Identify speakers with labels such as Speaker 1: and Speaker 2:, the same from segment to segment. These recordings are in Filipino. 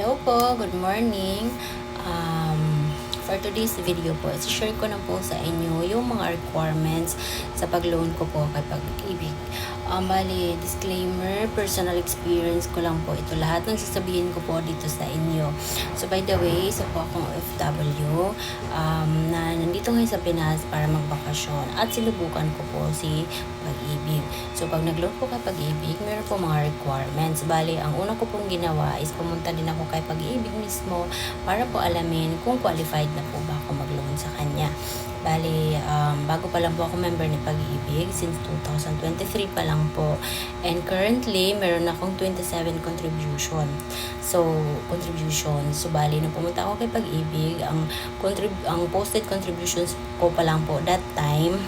Speaker 1: Hello po, good morning. Um, for today's video po, share ko na po sa inyo yung mga requirements sa pag-loan ko po kay Pag-ibig. Um, bali, disclaimer, personal experience ko lang po ito. Lahat ng sasabihin ko po dito sa inyo. So, by the way, isa po akong FW um, na nandito ngayon sa Pinas para magbakasyon at sinubukan ko po si Pag-ibig. So, pag nag-loan po kay Pag-ibig, meron po mga requirements. Bali, ang una ko pong ginawa is pumunta din ako kay Pag-ibig mismo para po alamin kung qualified na po ba ako mag-loan sa kanya. Bali, bago pa lang po ako member ni Pag-ibig since 2023 pa lang po. And currently, meron akong 27 contribution. So, contribution. So, bali, nung pumunta ako kay Pag-ibig, ang, contrib- ang posted contributions ko pa lang po that time,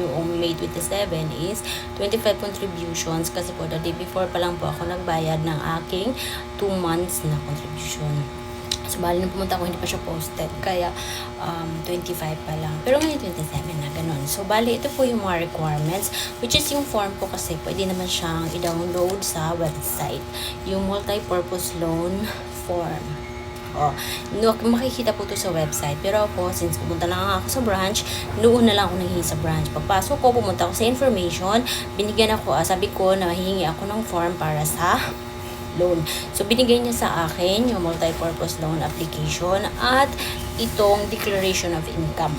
Speaker 1: noong May 27 is 25 contributions kasi po the day before pa lang po ako nagbayad ng aking 2 months na contribution. So, bali nung pumunta ako, hindi pa siya posted. Kaya, um, 25 pa lang. Pero ngayon, 27 na, ganun. So, bali, ito po yung mga requirements, which is yung form po kasi pwede naman siyang i-download sa website. Yung multi-purpose loan form. Oh, no, makikita po to sa website. Pero ako, since pumunta na nga ako sa branch, noon na lang ako nanghingi sa branch. Pagpasok ko, pumunta ako sa information, binigyan ako, ah, sabi ko na mahihingi ako ng form para sa loan. So, binigay niya sa akin yung multi-purpose loan application at itong declaration of income.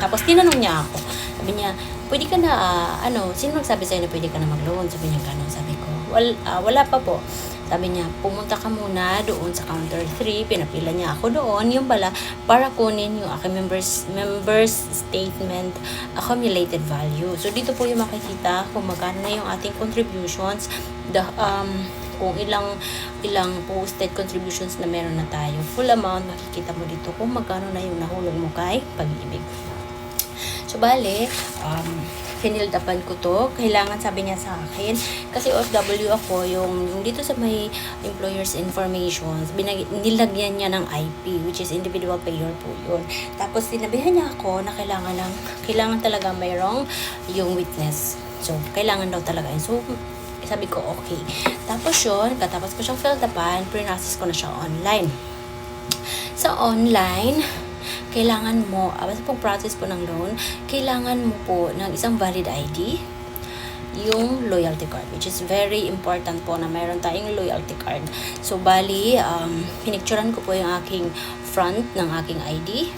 Speaker 1: Tapos, tinanong niya ako. Sabi niya, pwede ka na, ah, ano, sino nagsabi sa'yo na pwede ka na mag-loan? Sabi niya, gano'n. Sabi ko, Wal, ah, wala pa po. Sabi niya, pumunta ka muna doon sa counter 3, pinapila niya ako doon, yung bala, para kunin yung aking members, members statement accumulated value. So, dito po yung makikita kung magkano na yung ating contributions, the, um, kung ilang ilang posted contributions na meron na tayo. Full amount, makikita mo dito kung magkano na yung nahulog mo kay pag-ibig. So, bale, um, finild upan ko to. Kailangan, sabi niya sa akin, kasi OFW ako, yung, yung dito sa may employer's information, binag, nilagyan niya ng IP, which is individual payer po yun. Tapos, sinabihan niya ako na kailangan lang, kailangan talaga mayroong yung witness. So, kailangan daw talaga yun. So, sabi ko, okay. Tapos yun, katapos ko siyang filled upan, pre-process ko na siya online. Sa online, kailangan mo, uh, basta pag process po ng loan, kailangan mo po ng isang valid ID, yung loyalty card, which is very important po na meron tayong loyalty card. So, bali, um, pinicturan ko po yung aking front ng aking ID,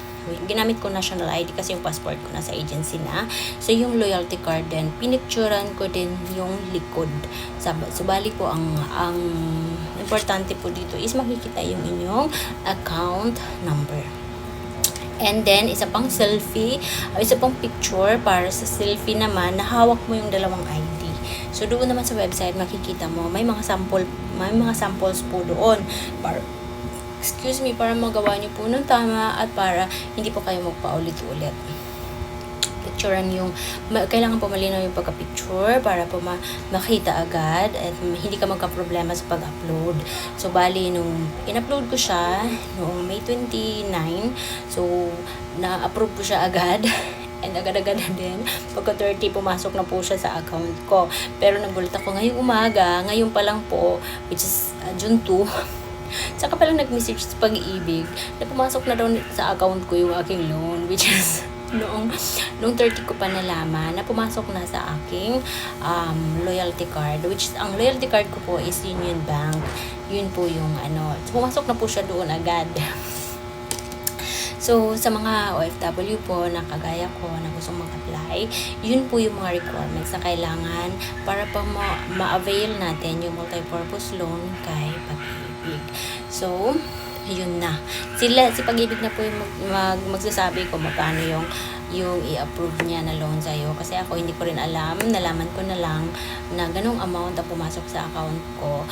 Speaker 1: ginamit ko national ID kasi yung passport ko nasa agency na. So, yung loyalty card din, pinicturan ko din yung likod. Sab- So, bali po, ang, ang importante po dito is makikita yung inyong account number. And then, isa pang selfie, isa pang picture para sa selfie naman, na hawak mo yung dalawang ID. So, doon naman sa website, makikita mo, may mga sample, may mga samples po doon. Para, excuse me, para magawa niyo po ng tama at para hindi po kayo magpaulit-ulit. Picturean yung, kailangan po malinaw yung pagka-picture para po ma- makita agad at hindi ka magka-problema sa pag-upload. So, bali, nung in-upload ko siya, noong May 29, so, na-approve ko siya agad. And agad-agad na din, pagka 30, pumasok na po siya sa account ko. Pero nagulat ako ngayong umaga, ngayon pa lang po, which is uh, June 2, Saka palang nag-message sa pag-ibig na pumasok na daw sa account ko yung aking loan which is noong noong 30 ko pa nalaman na pumasok na sa aking um, loyalty card which is, ang loyalty card ko po is Union Bank. Yun po yung ano so, pumasok na po siya doon agad. So, sa mga OFW po na kagaya ko na gustong mag-apply, yun po yung mga requirements na kailangan para pa ma- ma-avail natin yung multi-purpose loan kay Pag-ibig. So, yun na. Sila, si Pag-ibig na po yung mag, mag, magsasabi kung magkano yung yung i-approve niya na loan sa'yo. Kasi ako hindi ko rin alam. Nalaman ko na lang na ganong amount ang pumasok sa account ko.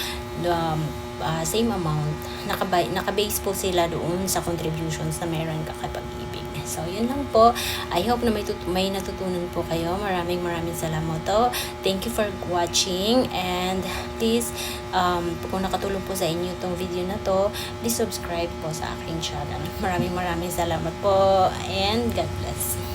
Speaker 1: Um, uh, same amount. Nakabay, nakabase po sila doon sa contributions na meron ka kay Pag-ibig. So, yun lang po. I hope na may, tut- may natutunan po kayo. Maraming maraming salamat to. Thank you for watching. And please, um, kung nakatulong po sa inyo itong video na to, please subscribe po sa aking channel. Maraming maraming salamat po. And God bless.